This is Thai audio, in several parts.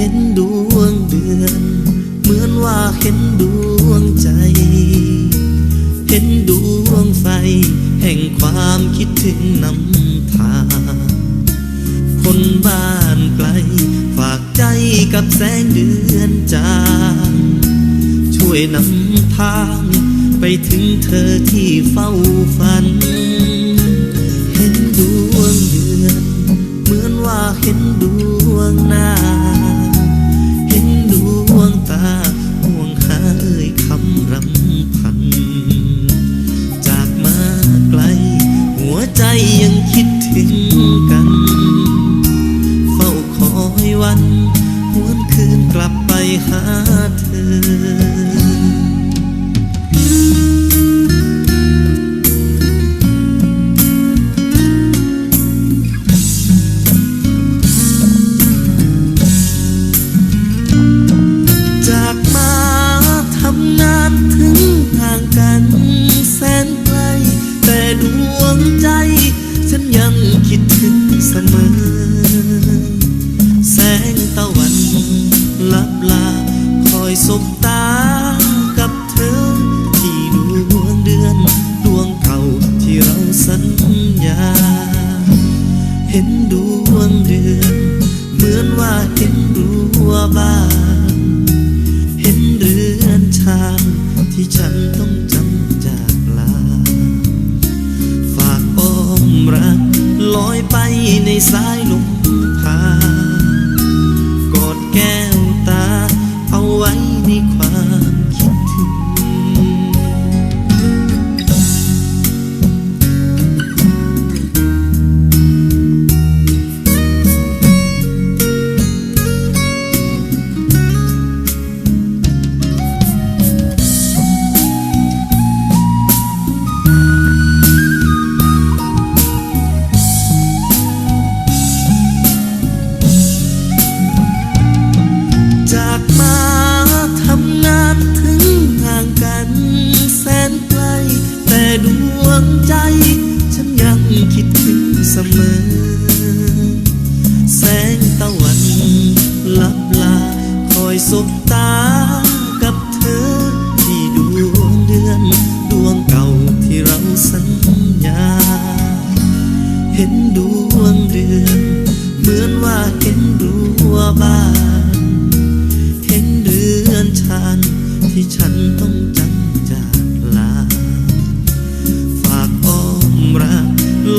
เห็นดวงเดือน เหมือนว่าเห็นดวงใจ เห็นดวงไฟ แห่งความคิดถึงนำทางคนบ้านไกล ฝากใจกับแสงเดือนจางช่วยนำทาง ไปถึงเธอที่เฝ้าฝัน วใจยังคิดถึงกัน เฝ้าคอยวันหวนคืนกลับไปหาเธอ ดวงเดือน เหมือนว่าเห็นรั้วบ้านเห็นเรือนชานที่ฉันต้องจำจากลา ฝากอ้อมรักลอยไปในสายลมังใจ ฉันยังคิดถึงเสมอ แสงตะวันลับลาคอยสบ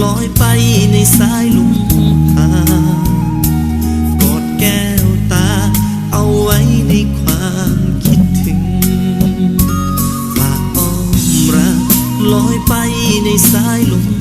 ลอยไปในสายลุมพากอดแก้วตาเอาไว้ในความคิดถึงฝากอ้อมรักลอยไปในสายลม